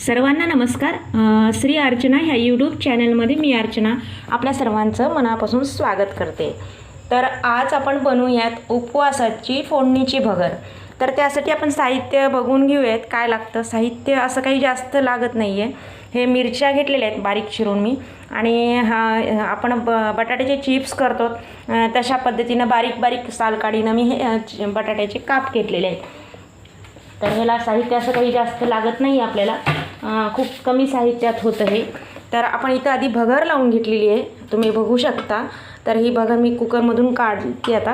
सर्वांना नमस्कार. श्री अर्चना ह्या यूट्यूब चॅनलमध्ये मी अर्चना आपल्या सर्वांचं मनापासून स्वागत करते. तर आज आपण बनवूयात उपवासाची फोडणीची भगर. तर त्यासाठी आपण साहित्य बघून घेऊयात काय लागतं. साहित्य असं काही जास्त लागत नाही आहे हे मिरच्या घेतलेल्या आहेत बारीक चिरून मी. आणि हा आपण ब बटाट्याचे चिप्स करतो. तशा पद्धतीनं बारीक बारीक सालकाडीनं मी हे बटाट्याचे काप घेतलेले आहेत. तर ह्याला साहित्य असं काही जास्त लागत नाही आपल्याला. खूप कमी साहित्यात होतं हे तर आपण इथं आधी भगर लावून घेतलेली आहे. तुम्ही बघू शकता. तर ही भगर मी कुकरमधून काढते आता.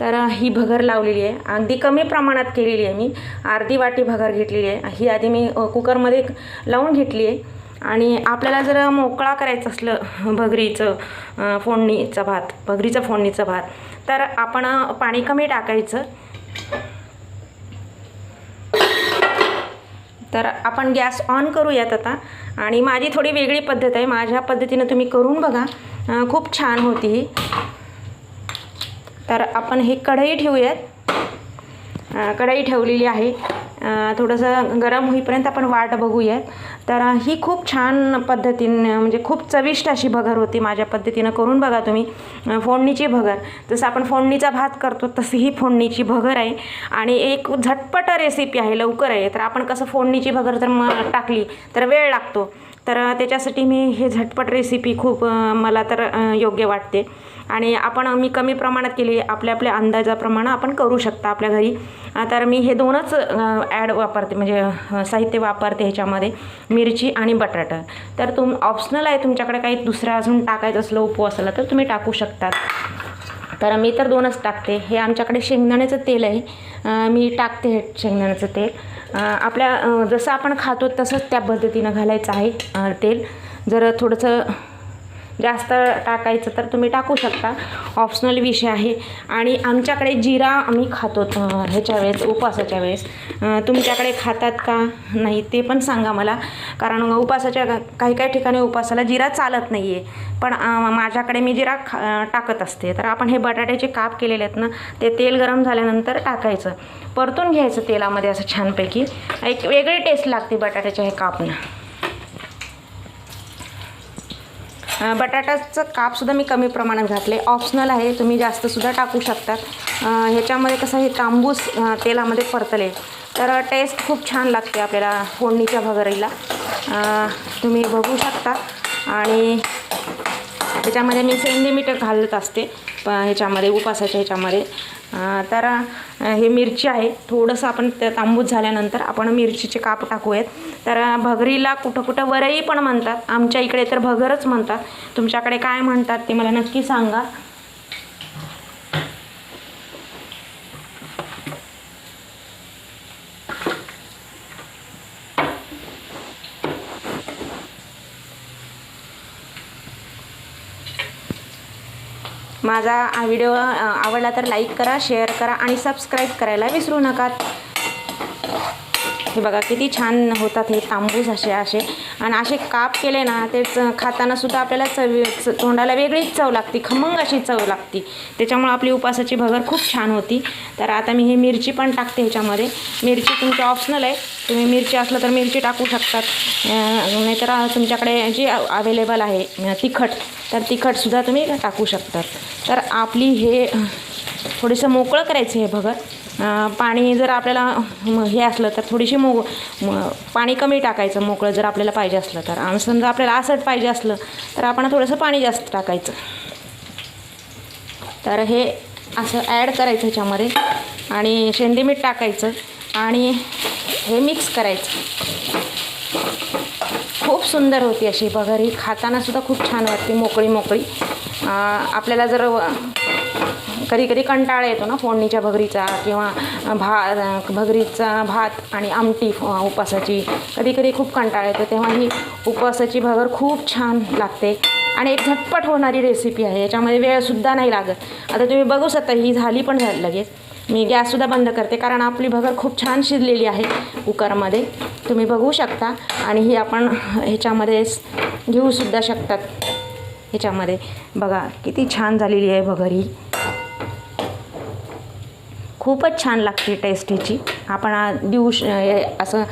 तर ही भगर लावलेली आहे. अगदी कमी प्रमाणात केलेली आहे मी. अर्धी वाटी भगर घेतलेली आहे. ही आधी मी कुकरमध्ये लावून घेतली आहे. आणि आपल्याला जर मोकळा करायचं असलं भगरीचं फोडणीचा फोडणीचं भात भगरीचा फोडणीचं भात तर आपण पाणी कमी टाकायचं. तर आपण गॅस ऑन करूयात आता. आणि माझी थोडी वेगळी पद्धत आहे. माझ्या पद्धतीनं तुम्ही करून बघा. खूप छान होती ही. तर आपण हे कढई ठेवूयात. कढई ठेवलेली आहे. थोडंसं गरम होईपर्यंत आपण वाट बघूयात. तर ही खूप छान पद्धतीने म्हणजे खूप चविष्ट अशी भगर होती माझ्या पद्धतीनं करून बघा तुम्ही फोडणीची भगर. जसं आपण फोडणीचा भात करतो तशी ही फोडणीची भगर आहे. आणि एक झटपट रेसिपी आहे लवकर आहे. तर आपण कसं फोडणीची भगर जर म टाकली तर वेळ लागतो. तर त्याच्यासाठी मी हे झटपट रेसिपी खूप मला तर योग्य वाटते. आणि आपण मी कमी प्रमाणात केली आपल्या आपल्या अंदाजाप्रमाणे आपण करू शकता आपल्या घरी. तर मी हे दोनच ॲड वापरते म्हणजे साहित्य वापरते ह्याच्यामध्ये मिरची आणि बटाटा. तर तुम ऑप्शनल आहे तुमच्याकडे काही दुसरं अजून टाकायचं असलं उपवासाला तर तुम्ही टाकू शकतात. तर मी तर दोनच टाकते. हे आमच्याकडे शेंगदाण्याचं तेल आहे. मी टाकते हे शेंगदाण्याचं तेल. आपल्या जसं आपण खातो तसंच त्या पद्धतीनं घालायचं आहे तेल. जर थोडंसं जास्त टाकायचं तर तुम्ही टाकू शकता. ऑप्शनल विषय आहे. आणि आमच्याकडे जिरा आम्ही खातो ह्याच्या वेळेस उपवासाच्या वेळेस. तुमच्याकडे खातात का? नाही ते पण सांगा मला. कारण उपवासाच्या काही काही ठिकाणी उपवासाला जिरा चालत नाही आहे पण माझ्याकडे मी जिरा खा टाकत असते. तर आपण हे बटाट्याचे काप केलेले आहेत ना ते तेल गरम झाल्यानंतर टाकायचं. परतून घ्यायचं तेलामध्ये असं छानपैकी. एक वेगळी टेस्ट लागते बटाट्याच्या हे कापनं. बटाट्याचं कापसुद्धा मी कमी प्रमाणात घातले. ऑप्शनल आहे तुम्ही जास्तसुद्धा टाकू शकतात. ह्याच्यामध्ये कसं हे तांबूस तेलामध्ये परतले. तर टेस्ट खूप छान लागते आपल्याला फोडणीच्या भगरीला. तुम्ही बघू शकता. आणि त्याच्यामध्ये मी सेंधी मीठ घालत असते प ह्याच्यामध्ये उपासाच्या ह्याच्यामध्ये. तर हे मिरची आहे. थोडंसं आपण त्या तांबूस झाल्यानंतर आपण मिरचीचे काप टाकूयात. तर भगरीला कुठं कुठं वरई पण म्हणतात. आमच्या इकडे तर भगरच म्हणतात. तुमच्याकडे काय म्हणतात ते मला नक्की सांगा. माझा हा व्हिडिओ आवडला तर लाईक करा शेअर करा आणि सबस्क्राईब करायला विसरू नका. हे बघा किती छान होतात हे तांबूस असे असे. आणि असे काप केले ना ते खातानासुद्धा आपल्याला चव तोंडाला वेगळीच चव लागते खमंग अशी चव लागते. त्याच्यामुळे आपली उपासाची भगर खूप छान होती. तर आता मी हे मिरची पण टाकते ह्याच्यामध्ये. मिरची तुमची ऑप्शनल आहे. तुम्ही मिरची असलं तर मिरची टाकू शकतात. नाहीतर तुमच्याकडे जी अवेलेबल आहे तिखट तर तिखटसुद्धा तुम्ही टाकू शकतात. तर आपली हे थोडंसं मोकळं करायचं हे भगर. पाणी जर आपल्याला हे असलं तर थोडीशी मो पाणी कमी टाकायचं मोकळं जर आपल्याला पाहिजे असलं तर. आणि समजा आपल्याला आसट पाहिजे असलं तर आपण थोडंसं पाणी जास्त टाकायचं. तर हे असं ॲड करायचं ह्याच्यामध्ये. आणि शेंदी मीठ टाकायचं. आणि हे मिक्स करायचं. खूप सुंदर होती अशी. भगर ही खाताना सुद्धा खूप छान वाटते मोकळी मोकळी. आपल्याला जर कधी कधी कंटाळा येतो ना फोडणीच्या भगरीचा किंवा भा भगरीचा भात आणि आमटी उपवासाची. कधी कधी खूप कंटाळा येतो. तेव्हा ही उपवासाची भगर खूप छान लागते आणि एक झटपट होणारी रेसिपी आहे. याच्यामध्ये वेळसुद्धा नाही लागत. आता तुम्ही बघू शकता ही झाली पण झाली लगेच. मी गॅससुद्धा बंद करते कारण आपली भगर खूप छान शिजलेली आहे कुकरमध्ये. तुम्ही बघू शकता आणि ही आपण ह्याच्यामध्ये घेऊसुद्धा शकतात. ह्याच्यामध्ये. बघा किती छान झालेली आहे भगर ही. खूपच छान लागते टेस्ट ह्याची आपण देऊ श असं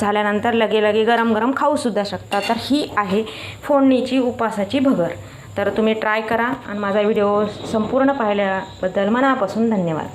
झाल्यानंतर लगे लगे गरम गरम खाऊसुद्धा शकता. तर ही आहे फोडणीची उपासाची भगर. तर तुम्ही ट्राय करा आणि माझा व्हिडिओ संपूर्ण पाहिल्याबद्दल मनापासून धन्यवाद.